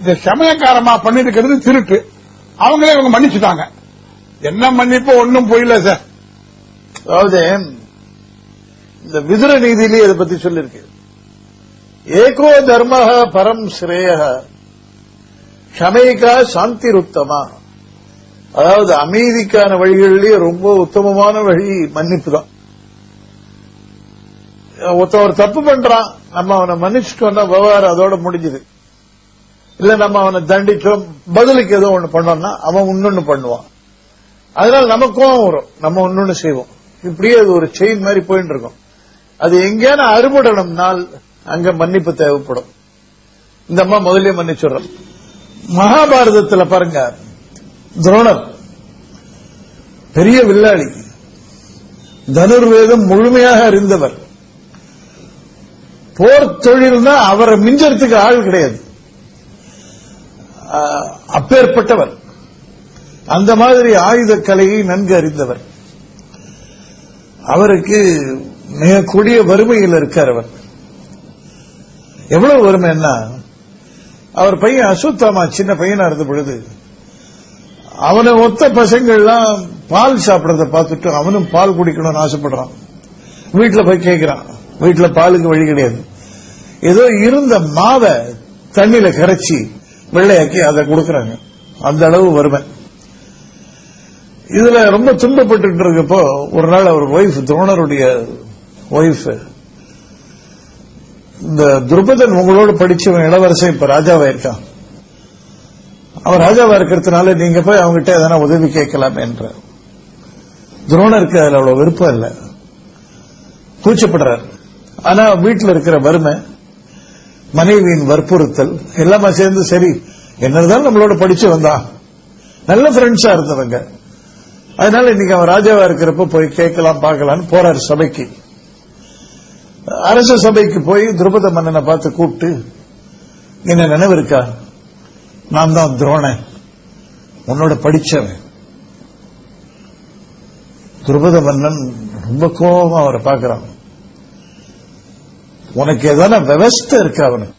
இந்த சமயக்காரமா பண்ணிருக்கிறது திருட்டு. அவங்களே இவங்க மன்னிச்சுட்டாங்க. என்ன மன்னிப்பு? ஒன்னும் போயில சார். அதாவது இந்த விதுர நீதியிலேயே இதை பத்தி சொல்லிருக்கு ஏகோ தர்ம பரம் ஸ்ரேய ஷமைகா சாந்தி உத்தமா அதாவது அமைதிக்கான வழிகளிலேயே ரொம்ப உத்தமமான வழி மன்னிப்பு தான். ஒருத்தவர் தப்பு பண்றான் நம்ம அவனை மன்னிச்சுட்டோம்னா விவகாரம் அதோட முடிஞ்சது. இல்ல நம்ம அவனை தண்டிச்சோம் பதிலுக்கு ஏதோ ஒண்ணு பண்ணோம்னா அவன் இன்னொன்னு பண்ணுவான். அதனால நமக்கும் வரும். நம்ம இன்னொன்னு செய்வோம். இப்படியே அது ஒரு செயின் மாதிரி போயிட்டு இருக்கும். அது எங்கேயான அறுபடணும்னால் அங்க மன்னிப்பு தேவைப்படும். இந்த அம்மா முதலே மன்னிச்சுடுறோம். மகாபாரதத்துல பாருங்க துரோணர் பெரிய வில்லாளி தனுர்வேதம் முழுமையாக அறிந்தவர். போர் தொழில்னா அவரை மிஞ்சறதுக்கு ஆள் கிடையாது. அப்பேற்பட்டவர். அந்த மாதிரி ஆயுத கலையை நன்கு அறிந்தவர். அவருக்கு மிக கொடிய வறுமையில் இருக்கார் அவர். எவ்வளவு வறுமைன்னா அவர் பையன் அசுத்தாமா சின்ன பையனா இருந்த பொழுது அவனை ஒத்த பசங்கள்லாம் பால் சாப்பிடறத பார்த்துட்டு அவனும் பால் குடிக்கணும்னு ஆசைப்படுறான். வீட்டுல போய் கேட்கிறான் வீட்டுல பாலுக்கு வழி கிடையாது. ஏதோ இருந்த மாவை தண்ணியில கரைச்சி வெள்ளையாக்கி அதை கொடுக்கறாங்க. அந்த அளவு வறுமை. இதுல ரொம்ப துன்பப்பட்டு இருக்கப்போ ஒரு நாள் அவர் ஒய்ஃப் துரோணருடைய ஒய்ஃப் இந்த துருபதன் உங்களோட படிச்சவன் இளவரசன் இப்ப ராஜாவா இருக்கான். அவன் ராஜாவா இருக்கிறதுனால நீங்க போய் அவங்ககிட்ட எதனா உதவி கேட்கலாம் என்ற துரோணருக்கு அதுல அவ்வளவு விருப்பம் இல்ல. கூச்சப்படுறார். ஆனா வீட்டுல இருக்கிற வறுமை மனைவியின் வற்புறுத்தல் எல்லாமே சேர்ந்து சரி என்ன இருந்தாலும் நம்மளோட படிச்சு வந்தா. நல்ல ஃப்ரெண்ட்ஸா இருந்தவங்க. அதனால இன்னைக்கு அவன் ராஜாவா இருக்கிறப்ப போய் கேட்கலாம் பார்க்கலாம்னு போறார் சபைக்கு. அரச சபைக்கு போய் துருபத மன்னனை பார்த்து கூப்பிட்டு என்ன நினைவு இருக்கா? நான் தான் துரோணன். உன்னோட படிச்சவன். துருபத மன்னன் ரொம்ப கோபமா அவரை பார்க்கிறான். உனக்கு ஏதான விவஸ்தை இருக்கு அவனுக்கு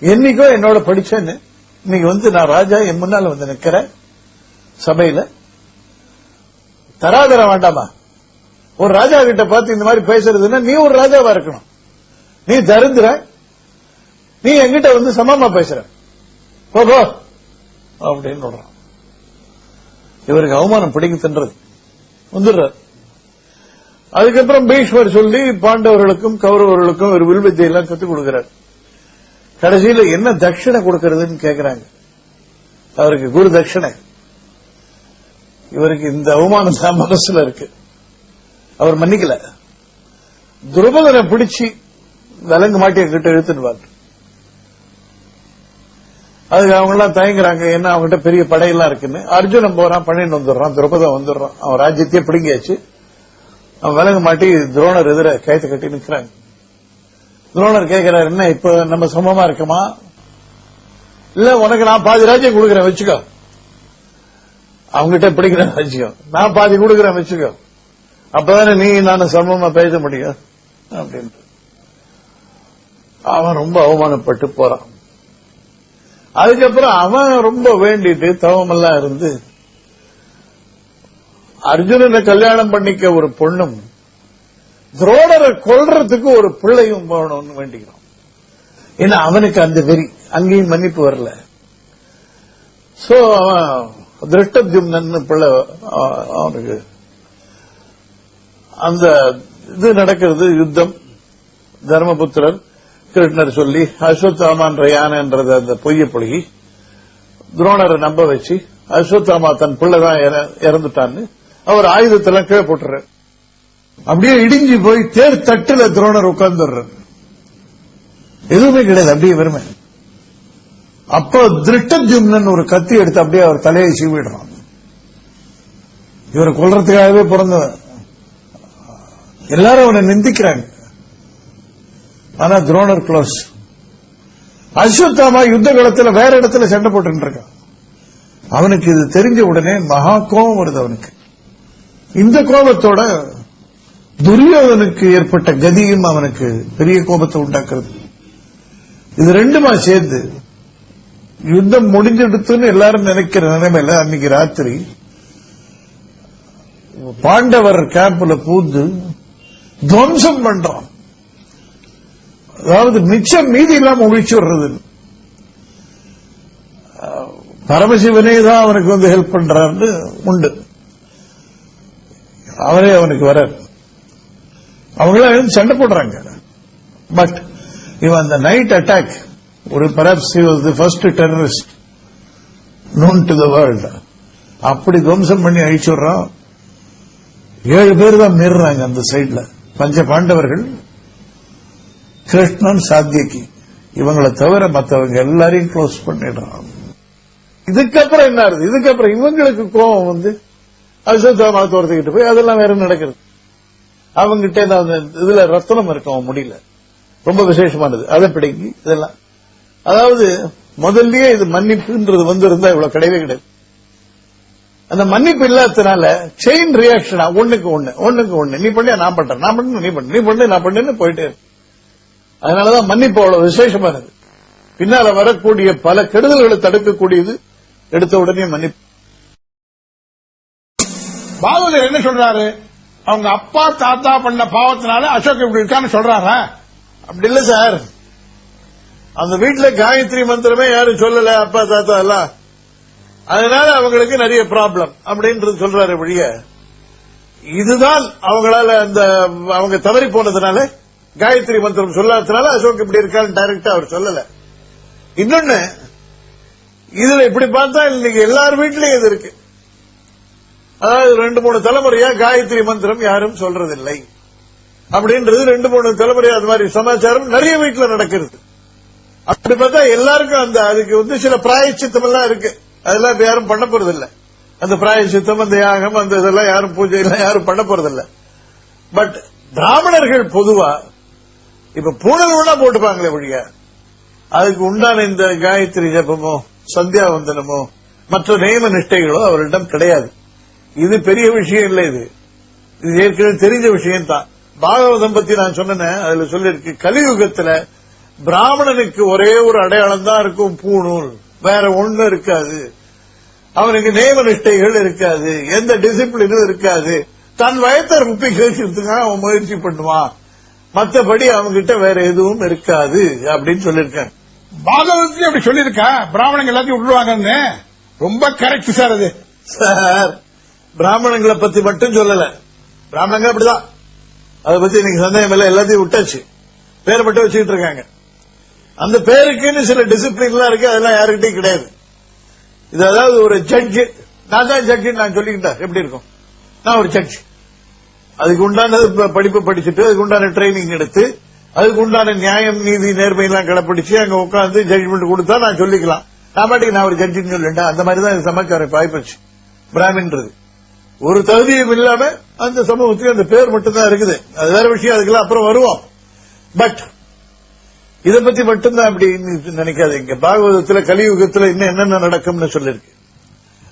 என்னைக்கோ என்னோட படிச்சேன்னு இன்னைக்கு வந்து நான் ராஜா என் முன்னால வந்து நிக்கிறேன் சபையில. தராதர வேண்டாமா? ஒரு ராஜா கிட்ட பார்த்து இந்த மாதிரி பேசுறதுன்னா நீ ஒரு ராஜாவா இருக்கணும். நீ தருந்துற நீ என்கிட்ட வந்து சமமா பேசுற. போ போ அப்படின்னு சொல்றான். இவருக்கு அவமானம் பிடிக்க தின்றது. வந்துடுறார். அதுக்கப்புறம் பீஷ்மர் சொல்லி பாண்டவர்களுக்கும் கௌரவர்களுக்கும் ஒரு வில்வித்தை எல்லாம் கத்துக் கொடுக்கிறார். கடைசியில என்ன தட்சிணை கொடுக்கறதுன்னு கேட்கிறாங்க அவருக்கு குரு தட்சிணை. இவருக்கு இந்த அவமானம் தான் மனசுல இருக்கு. அவர் மன்னிக்கல. துருபதனை பிடிச்சி விலங்கு மாட்டி கிட்ட இழுத்துடுவார் அதுக்கு அவங்க எல்லாம் தயங்குறாங்க என்ன அவங்ககிட்ட பெரிய படையெல்லாம் இருக்குன்னு. அர்ஜுனன் போறான் பண்ணிட்டு வந்துடுறான் துருபதம் வந்துடுறான். அவன் ராஜ்யத்தையே பிடுங்கியாச்சு. அவன் விலக மாட்டி துரோணர் எதிர கைத்து கட்டி நிக்கிறாங்க துரோணர் கேட்கிறாரு என்ன இப்ப நம்ம சமமா இருக்கமா? இல்ல உனக்கு நான் பாதி ராஜ்யம் கொடுக்கறேன் வச்சுக்கோ. அவங்ககிட்ட பிடிக்கிறேன் வச்சுக்கோ நான் பாதி கொடுக்கறேன் வச்சுக்கோ. அப்பதானே நீ நானும் சமமா பேச முடியும் அப்படின்ட்டு. அவன் ரொம்ப அவமானப்பட்டு போறான். அதுக்கப்புறம் அவன் ரொம்ப வேண்டிட்டு தவமெல்லாம் இருந்து அர்ஜுனனை கல்யாணம் பண்ணிக்க ஒரு பொண்ணும் துரோணரை கொல்றதுக்கு ஒரு பிள்ளையும் போகணும்னு வேண்டிக்கிறோம். ஏன்னா அவனுக்கு அந்த வெறி. அங்கேயும் மன்னிப்பு வரல. சோ திருஷ்டத்யும்னு பிள்ளை அவனுக்கு. அந்த இது நடக்கிறது யுத்தம். தர்மபுத்திரர் கிருஷ்ணர் சொல்லி அஸ்வத்தாமான்ற யானைன்றது அந்த பொய்ய பழகி துரோணரை நம்ப வச்சு அஸ்வத்தாமா தன் பிள்ளைதான் இற- இறந்துட்டான்னு அவர் ஆயுதத்தெல்லாம் கீழே போட்டுறாரு. அப்படியே இடிஞ்சு போய் தேர் தட்டுல துரோணர் உட்கார்ந்துடுறார். எதுவுமே கிடையாது அப்படியே வெறுமை. அப்போ திருஷ்டஜும்னன் ஒரு கத்தி எடுத்து அப்படியே அவர் தலையை சீவிடுறான். இவரை கொல்றதுக்காகவே பிறந்த எல்லாரும் அவனை நிந்திக்கிறாங்க. ஆனா துரோணர் க்ளோஸ் அஸ்வத்தாமா யுத்த காலத்துல வேற இடத்துல சண்டை போட்டு இருக்கான். அவனுக்கு இது தெரிஞ்ச உடனே மகா கோபம் வருது அவனுக்கு. இந்த கோபத்தோட துரியோதனுக்கு ஏற்பட்ட கதியும் அவனுக்கு பெரிய கோபத்தை உண்டாக்குறது. இது ரெண்டுமா சேர்ந்து யுத்தம் முடிஞ்செடுத்துன்னு எல்லாரும் நினைக்கிற நிலைமையில அன்னைக்கு ராத்திரி பாண்டவர் கேம்ப்ல பூந்து துவம்சம் பண்றான். அதாவது மிச்சம் மீதி இல்லாம ஒழிச்சு வர்றது பரமசிவனே தான் அவனுக்கு வந்து ஹெல்ப் பண்றாருன்னு உண்டு. அவரே அவனுக்கு வர அவங்களாம் எழுந்து சண்டை போடுறாங்க. பட் இவன் அந்த நைட் அட்டாக் ஒரு perhaps was the first terrorist known to the world அப்படி துவம்சம் பண்ணி அழிச்சுடுறான் ஏழு பேர் தான் மீறுறாங்க அந்த சைட்ல பஞ்ச பாண்டவர்கள் கிருஷ்ணன் சாத்தியக்கு இவங்களை தவிர மற்றவங்க எல்லாரையும் க்ளோஸ் பண்ணிடுறான். இதுக்கப்புறம் என்ன ஆகுது? இதுக்கப்புறம் இவங்களுக்கு கோபம் வந்து அசோத்தாமா துரத்துக்கிட்டு போய் அதெல்லாம் வேற நடக்கிறது? அவங்ககிட்ட அந்த இதுல ரத்தனம் இருக்கும் அவன் முடியல. ரொம்ப விசேஷமானது. அதை பிடிக்கி இதெல்லாம். அதாவது முதல்லயே இது மன்னிப்புன்றது வந்து இருந்தா இவ்வளவு கிடையவே கிடையாது. அந்த மன்னிப்பு இல்லாததுனால செயின் ரியாக்ஷனா ஒண்ணுக்கு ஒண்ணு ஒண்ணுக்கு ஒண்ணு. நீ பண்ணி நான் பண்றேன். நான் பண்ணு நீ பண்ணு. நீ பண்ணு நான் பண்ணுன்னு போயிட்டே இருக்கு. அதனாலதான் மன்னிப்பு அவ்வளவு விசேஷமானது. பின்னால வரக்கூடிய பல கெடுதல்களை தடுக்கக்கூடியது எடுத்த உடனே மன்னிப்பு. பாகவதர் என்ன சொல்றாரு? அவங்க அப்பா தாத்தா பண்ண பாவத்தினால அசோக் இப்படி இருக்கான்னு சொல்றாரா? அப்படி இல்ல சார். அந்த வீட்டுல காயத்ரி மந்திரமே யாரும் சொல்லல அப்பா தாத்தா எல்லாம். அதனால அவங்களுக்கு நிறைய ப்ராப்ளம் அப்படின்றது சொல்றாரு வழிய. இதுதான் அவங்களால அந்த அவங்க தவறி போனதுனால காயத்ரி மந்திரம் சொல்லாததுனால அசோக் இப்படி இருக்கான்னு டைரக்டா அவர் சொல்லல. இன்னொன்னு இதுல இப்படி பார்த்தா இன்னைக்கு எல்லார் வீட்லயும் இது இருக்கு. அதாவது ரெண்டு மூணு தலைமுறையா காயத்ரி மந்திரம் யாரும் சொல்றதில்லை. அப்படின்றது ரெண்டு மூணு தலைமுறையா அது மாதிரி சமாச்சாரம் நிறைய வீட்டுல நடக்கிறது. அப்படி பார்த்தா எல்லாருக்கும் அந்த அதுக்கு வந்து சில பிராயச்சித்தம் எல்லாம் இருக்கு. அதெல்லாம் இப்ப யாரும் பண்ண போறது அந்த பிராயச்சித்தம் அந்த யாகம் அந்த இதெல்லாம் யாரும் பூஜை எல்லாம் யாரும் பண்ண போறது பட் பிராமணர்கள் பொதுவா இப்ப பூணல் போட்டுப்பாங்களே ஒழிய அதுக்கு உண்டான இந்த காயத்ரி ஜபமோ சந்தியாவந்தனமோ மற்ற நியம நிஷ்டைகளோ அவரிடம் கிடையாது. இது பெரிய விஷயம் இல்லை இது. இது ஏற்கனவே தெரிஞ்ச விஷயம் தான் பாகவதம் பத்தி நான் சொன்னேன் அதுல சொல்லிருக்கு கலியுகத்துல பிராமணனுக்கு ஒரே ஒரு அடையாளம் தான் இருக்கும் பூணூல். வேற ஒண்ணு இருக்காது. அவனுக்கு நியம நிஷ்டைகள் இருக்காது எந்த டிசிப்ளினும் இருக்காது. தன் வயத்தை ருப்பி கேட்கறதுக்காக அவன் முயற்சி பண்ணுவான். மத்தபடி அவன்கிட்ட வேற எதுவும் இருக்காது அப்படின்னு சொல்லியிருக்கேன் பாகவதத்தையும் அப்படி சொல்லியிருக்கா? பிராமணங்க எல்லாத்தையும் விட்டுருவாங்கன்னு. ரொம்ப கரெக்ட் சார் அது. சார் பிராமணங்களை பத்தி மட்டும் சொல்லல. பிராமணங்க அப்படிதான். அதை பத்தி இன்னைக்கு சந்தேகம் இல்லை. எல்லாத்தையும் விட்டாச்சு. பேரை மட்டும் வச்சுக்கிட்டு இருக்காங்க. அந்த பேருக்குன்னு சில டிசிப்ளின்லாம் இருக்கு. அதெல்லாம் யாருக்கிட்டையும் கிடையாது. இது அதாவது ஒரு ஜட்ஜ் நான் தான் ஜட்ஜு நான் சொல்லிக்கிட்டேன் எப்படி இருக்கும்? நான் ஒரு ஜட்ஜ் அதுக்கு உண்டானது ப- படிப்பு படிச்சுட்டு அதுக்கு உண்டான ட்ரைனிங் எடுத்து அதுக்கு உண்டான நியாயம் நீதி நேர்மை எல்லாம் கடைப்பிடிச்சு அங்க உட்காந்து ஜட்ஜ்மெண்ட் கொடுத்தா நான் சொல்லிக்கலாம். நான் பாட்டுக்கு நான் ஒரு ஜட்ஜின்னு சொல்லிட்டேன். அந்த மாதிரி தான் சமாச்சாரம் இப்ப பிராமின்றது. ஒரு தகுதியும் இல்லாம அந்த சமூகத்துக்கு அந்த பேர் மட்டும்தான் இருக்குது. அது வேற விஷயம் அதுக்கெல்லாம் அப்புறம் வருவோம். பட் இத பத்தி மட்டும்தான் அப்படி நினைக்காதீங்க. பாகவதத்துல கலியுகத்துல இன்னும் என்னென்ன நடக்கும்னு சொல்லிருக்கு.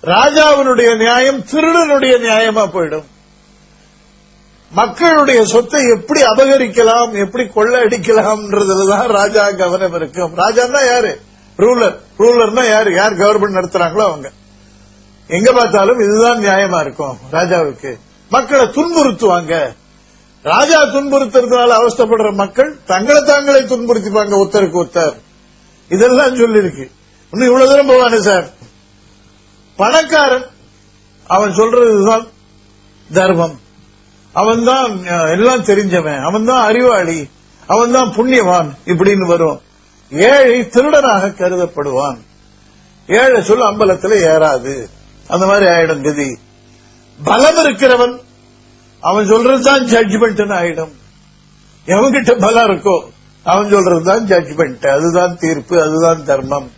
ராஜாவினுடைய நியாயம் திருடனுடைய நியாயமா போயிடும். மக்களுடைய சொத்தை எப்படி அபகரிக்கலாம் எப்படி கொள்ளையடிக்கலாம்ன்றதுலதான் ராஜா கவனம் இருக்கும். ராஜான்னா யாரு? ரூலர் ரூலர்னா யாரு? யார் கவர்மெண்ட் நடத்துறாங்களோ அவங்க. எங்க பார்த்தாலும் இதுதான் நியாயமா இருக்கும் ராஜாவுக்கு. மக்களை துன்புறுத்துவாங்க. ராஜா துன்புறுத்துறதுனால அவஸ்தைப்படுற மக்கள் தங்களை தாங்களே துன்புறுத்திப்பாங்க ஒருத்தருக்கு ஒருத்தர். இதெல்லாம் சொல்லிருக்கு. இன்னும் இவ்வளவு தூரம் போவானு சார். பணக்காரன் அவன் சொல்றதுதான் தர்மம். அவன் தான் எல்லாம் தெரிஞ்சவன். அவன் தான் அறிவாளி. அவன் தான் புண்ணியவான். இப்படின்னு வரும். ஏழை திருடனாக கருதப்படுவான். ஏழை சொல்ல அம்பலத்தில் ஏறாது. அந்த மாதிரி ஆயிடும் கதி. பலம் இருக்கிறவன் அவன் சொல்றதுதான் ஜட்ஜ்மெண்ட் ஆயிடும். எவன்கிட்ட பலம் இருக்கோ அவன் சொல்றதுதான் ஜட்ஜ்மெண்ட் அதுதான் தீர்ப்பு அதுதான் தர்மம்.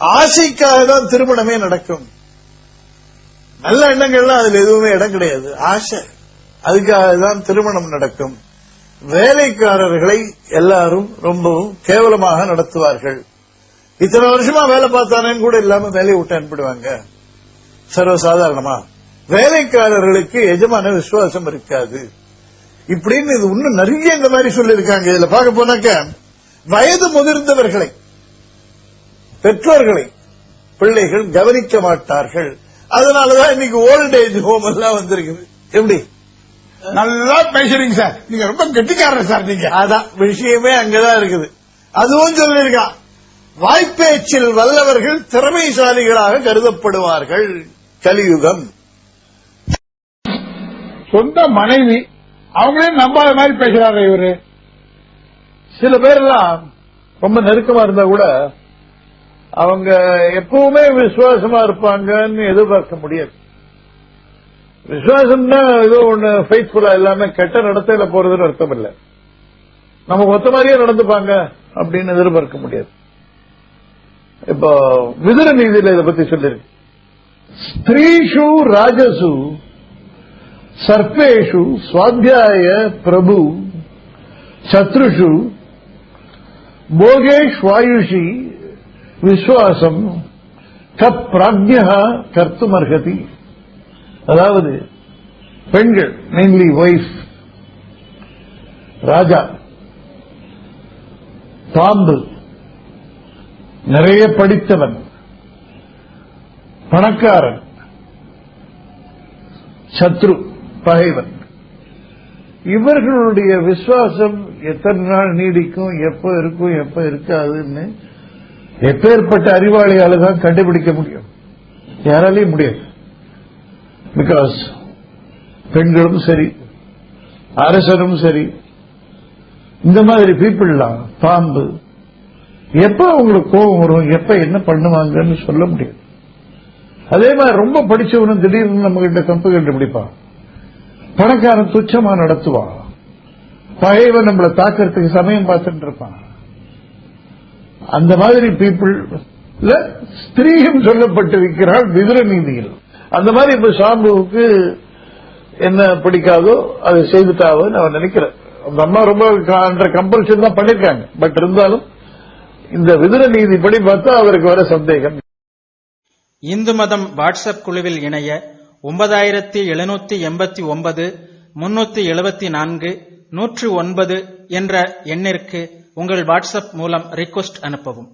ஆசைக்காக தான் திருமணமே நடக்கும். நல்ல எண்ணங்கள்லாம் அதுல எதுவுமே இடம் கிடையாது. ஆசை. அதுக்காக தான் திருமணம் நடக்கும். வேலைக்காரர்களை எல்லாரும் ரொம்பவும் கேவலமாக நடத்துவார்கள். இத்தனை வருஷமா வேலை பார்த்தானேன்னு கூட இல்லாம வேலையை விட்டு அனுப்பிடுவாங்க. சர்வசாதாரணமா. வேலைக்காரர்களுக்கு எஜமான விசுவாசம் இருக்காது. இப்படின்னு இது இன்னும் நிறைய இந்த மாதிரி சொல்லியிருக்காங்க. இதுல பார்க்க போனாக்க வயது முதிர்ந்தவர்களை பெற்றோர்களை பிள்ளைகள் கவனிக்க மாட்டார்கள். அதனாலதான் இன்னைக்கு ஓல்ட் ஏஜ் ஹோம் எல்லாம் வந்திருக்குது. எப்படி? நல்லா பேசுறீங்க சார். நீங்க ரொம்ப கெட்டிக்காரர் சார் நீங்க. அதான் விஷயமே அங்கதான் இருக்குது. அதுவும் சொல்லியிருக்கான். வாய்ப்பேச்சில் வல்லவர்கள் திறமைசாலிகளாக கருதப்படுவார்கள். கலியுகம். சொந்த மனைவி அவங்களே நம்பாத மாதிரி பேசுறாரு இவரு. சில பேர்லாம் ரொம்ப நெருக்கமா இருந்தா கூட அவங்க எப்பவுமே விசுவாசமா இருப்பாங்கன்னு எதிர்பார்க்க முடியாது. விசுவாசம்னா ஏதோ ஒண்ணு ஃபெய்த்ஃபுல்லா எல்லாமே கெட்ட நடத்தையில போறதுன்னு அர்த்தம் இல்லை. நமக்கு ஒத்த மாதிரியே நடந்துப்பாங்க அப்படின்னு எதிர்பார்க்க முடியாது. இப்போ விதுர நீதியில இதை பத்தி சொல்லிருக்கு ஸ்திரீஷு ராஜசு சர்ப்பேஷு சுவாத்தியாய பிரபு சத்ருஷு போகேஷ் வாயுஷி விஸ்வாசம் கப் பிராஜ்யா கர்த்தும் அர்ஹதி அதாவது பெண்கள் மெயின்லி ஒய்ஃப் ராஜா பாம்பு நிறைய படித்தவன் பணக்காரன் சத்ரு பகைவன். இவர்களுடைய விசுவாசம் எத்தனை நாள் நீடிக்கும் எப்ப இருக்கும் எப்ப இருக்காதுன்னு எப்பேற்பட்ட அறிவாளியால தான் கண்டுபிடிக்க முடியும். யாராலையும் முடியாது. பிகாஸ் பெண்களும் சரி அரசரும் சரி இந்த மாதிரி பீப்புள்லாம் பாம்பு எப்ப அவங்களுக்கு கோபம் வரும்? எப்ப என்ன பண்ணுவாங்கன்னு சொல்ல முடியாது. அதே மாதிரி ரொம்ப படிச்சவனும் திடீர்னு நம்ம கிட்ட தப்பு பிடிப்பான் பணக்காரன் துச்சமா நடத்துவான் பகைவன் நம்மளை தாக்கிறதுக்கு சமயம் பார்த்துட்டு இருப்பான். அந்த மாதிரி பீப்புள் ஸ்திரீகம் சொல்லப்பட்டிருக்கிறாள் விதுர நீதியில். அந்த மாதிரி இப்ப சாம்புவுக்கு என்ன பிடிக்காதோ அதை செய்துட்டாவோன்னு அவன் நினைக்கிறேன். அந்த அம்மா ரொம்ப கம்பல்ஷன் தான் பண்ணிருக்காங்க. பட் இருந்தாலும் இந்த விதுர நீதிப்படி பார்த்தா அவருக்கு வர சந்தேகம். இந்து மதம் வாட்ஸ்அப் குழுவில் இணைய ஒன்பதாயிரத்தி எழுநூத்தி எண்பத்தி ஒன்பது முன்னூத்தி எழுபத்தி நான்கு நூற்று ஒன்பது என்ற எண்ணிற்கு உங்கள் வாட்ஸ்அப் மூலம் ரிக்வெஸ்ட் அனுப்பவும்.